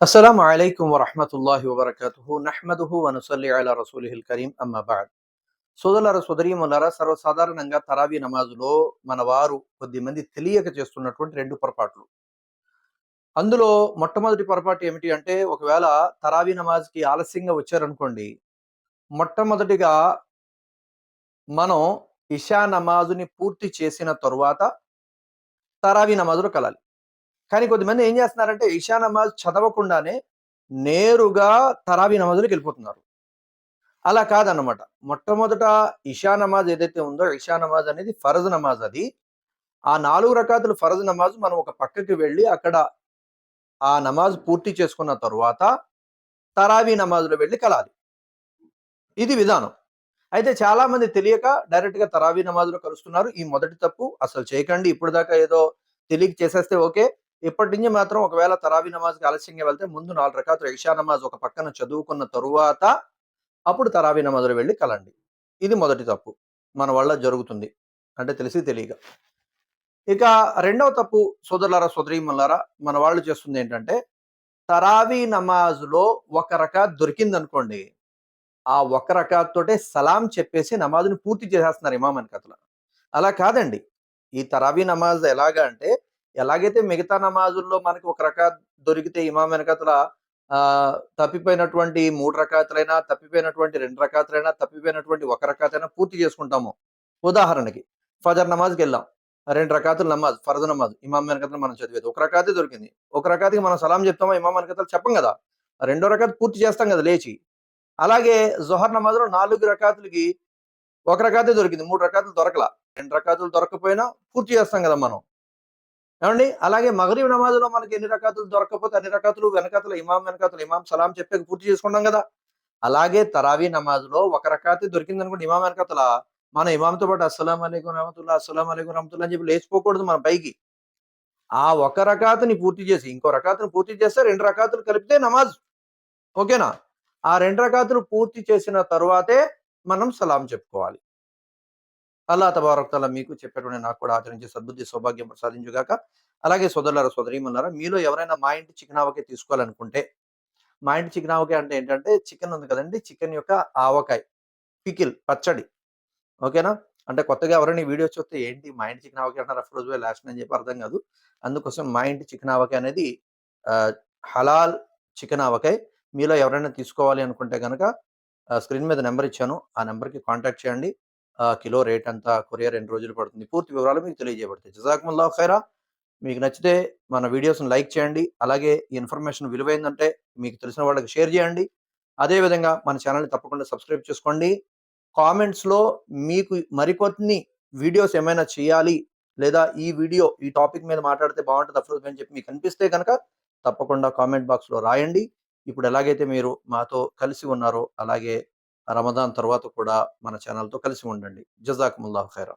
అస్సలం అయికం వరహమతుల్లాహి వబర్కతుహు నహ్మదుహు వనుసల్లి అలా రసూలిహిల్ కరీం అమ్మబాద్ సోదరులారా సోదరీములారా సర్వసాధారణంగా తరావీ నమాజులో మన వారు కొద్ది మంది తెలియక చేస్తున్నటువంటి రెండు పొరపాట్లు. అందులో మొట్టమొదటి పొరపాటు ఏమిటి అంటే ఒకవేళ తరావీ నమాజ్కి ఆలస్యంగా వచ్చారనుకోండి మొట్టమొదటిగా మనం ఇషా నమాజుని పూర్తి చేసిన తరువాత తరావీ నమాజులో కలాలి. కానీ కొద్దిమంది ఏం చేస్తున్నారంటే ఇషా నమాజ్ చదవకుండానే నేరుగా తరాబీ నమాజులకు వెళ్ళిపోతున్నారు. అలా కాదన్నమాట. మొట్టమొదట ఇషా నమాజ్ ఏదైతే ఉందో ఇషా నమాజ్ అనేది ఫరజ్ నమాజ్ అది. ఆ నాలుగు రకాతులు ఫరజ్ నమాజ్ మనం ఒక పక్కకి వెళ్ళి అక్కడ ఆ నమాజ్ పూర్తి చేసుకున్న తరువాత తరావీ నమాజ్లో వెళ్ళి కలాలి. ఇది విధానం. అయితే చాలా మంది తెలియక డైరెక్ట్గా తరావీ నమాజ్లో కలుస్తున్నారు. ఈ మొదటి తప్పు అసలు చేయకండి. ఇప్పుడు దాకా ఏదో తెలియక చేసేస్తే ఓకే. ఇప్పటి నుంచి మాత్రం ఒకవేళ తరావీ నమాజ్కి ఆలస్యంగా వెళ్తే ముందు నాలుగు రకాలు ఇషా నమాజ్ ఒక పక్కన చదువుకున్న తరువాత అప్పుడు తరావీ నమాజ్లో వెళ్ళి కలండి. ఇది మొదటి తప్పు. మన వల్ల జరుగుతుంది. అంటే తెలిసి తెలియక. ఇక రెండవ తప్పు సోదరులారా సోదరీమల్లారా మన వాళ్ళు చేస్తుంది ఏంటంటే తరావీ నమాజ్లో ఒక రకాత్ దొరికింది అనుకోండి ఆ ఒక రకాత్తోటే సలాం చెప్పేసి నమాజ్ని పూర్తి చేసేస్తున్నారు ఇమామని కథలో. అలా కాదండి. ఈ తరావీ నమాజ్ ఎలాగా అంటే ఎలాగైతే మిగతా నమాజుల్లో మనకి ఒక రకా దొరికితే ఇమాం వెనకతల ఆ తప్పిపోయినటువంటి మూడు రకాతులైనా తప్పిపోయినటువంటి రెండు రకాతులైనా తప్పిపోయినటువంటి ఒక రకాతైనా పూర్తి చేసుకుంటాము. ఉదాహరణకి ఫజర్ నమాజ్కి వెళ్ళాం. రెండు రకాతులు నమాజ్ ఫరజ్ నమాజ్ ఇమాం వెనకతలు మనం చదివేది. ఒక రకాతే దొరికింది. ఒక రకాతికి మనం సలాం చెప్తామా ఇమాం వెనకతలు చెప్పం కదా. రెండో రకాత్ పూర్తి చేస్తాం కదా లేచి. అలాగే జొహర్ నమాజ్లో నాలుగు రకాతులకి ఒక రకాతే దొరికింది. మూడు రకాతులు దొరకలా. రెండు రకాతులు దొరకపోయినా పూర్తి చేస్తాం కదా మనం. ఏమండి? అలాగే మగరీబ్ నమాజ్లో మనకి ఎన్ని రకాతులు దొరకకపోతే అన్ని రకాతులు వెనకాతలు ఇమాం వెనకాతలు ఇమాం సలాం చెప్పే పూర్తి చేసుకున్నాం కదా. అలాగే తరావీ నమాజ్లో ఒక రకాతి దొరికింది అనుకోండి ఇమాం వెనకాతల మన ఇమాంతో పాటు అస్సలం అలీకు రహమతుల్లా అస్సలం అలీకు రహమతుల్లా అని చెప్పి లేచిపోకూడదు మన పైకి. ఆ ఒక రకాతని పూర్తి చేసి ఇంకో రకాతను పూర్తి చేస్తే రెండు రకాతులు కలిపితే నమాజ్. ఓకేనా? ఆ రెండు రకాతులు పూర్తి చేసిన తర్వాతే మనం సలాం చెప్పుకోవాలి. అల్లా తబారక్తల మీకు చెప్పేటువంటి నాకు కూడా ఆచరించి సద్బుద్ధి సౌభాగ్యం ప్రసాదించుగాక. అలాగే సోదరులారా సోదరీమన్నారా మీలో ఎవరైనా మా ఇంటి చికెన్ ఆవకాయ తీసుకోవాలనుకుంటే మా ఇంటి చికెన్ ఆవకాయ అంటే ఏంటంటే చికెన్ ఉంది కదండి చికెన్ యొక్క ఆవకాయ పికిల్ పచ్చడి. ఓకేనా? అంటే కొత్తగా ఎవరైనా వీడియో చూస్తే ఏంటి మా ఇంటి చికెన్ ఆవకాయ అంటారు రోజు లాస్ట్ అని చెప్పి అర్థం కాదు. అందుకోసం మా ఇంటి చికెన్ ఆవకాయ అనేది హలాల్ చికెన్ ఆవకాయ మీలో ఎవరైనా తీసుకోవాలి అనుకుంటే కనుక స్క్రీన్ మీద నెంబర్ ఇచ్చాను. ఆ నెంబర్కి కాంటాక్ట్ చేయండి. కిలో రేట్ అంతా కొరియర్ ఎన్ని రోజులు పడుతుంది? పూర్తి వివరాలు మీకు తెలియజేయబడతాయి. జజాకుముల్లా ఖైరా. మీకు నచ్చితే మన వీడియోస్ని లైక్ చేయండి. అలాగే ఈ ఇన్ఫర్మేషన్ విలువైందంటే మీకు తెలిసిన వాళ్ళకి షేర్ చేయండి. అదేవిధంగా మన ఛానల్ని తప్పకుండా సబ్స్క్రైబ్ చేసుకోండి. కామెంట్స్లో మీకు మరికొన్ని వీడియోస్ ఏమైనా చేయాలి లేదా ఈ వీడియో ఈ టాపిక్ మీద మాట్లాడితే బాగుంటుంది అఫ్రోజ్ అని చెప్పి మీకు అనిపిస్తే కనుక తప్పకుండా కామెంట్ బాక్స్లో రాయండి. ఇప్పుడు ఎలాగైతే మీరు మాతో కలిసి ఉన్నారో అలాగే రమదాన్ తర్వాత కూడా మన ఛానల్తో కలిసి ఉండండి. జజాకుముల్లాహ్ ఖైరా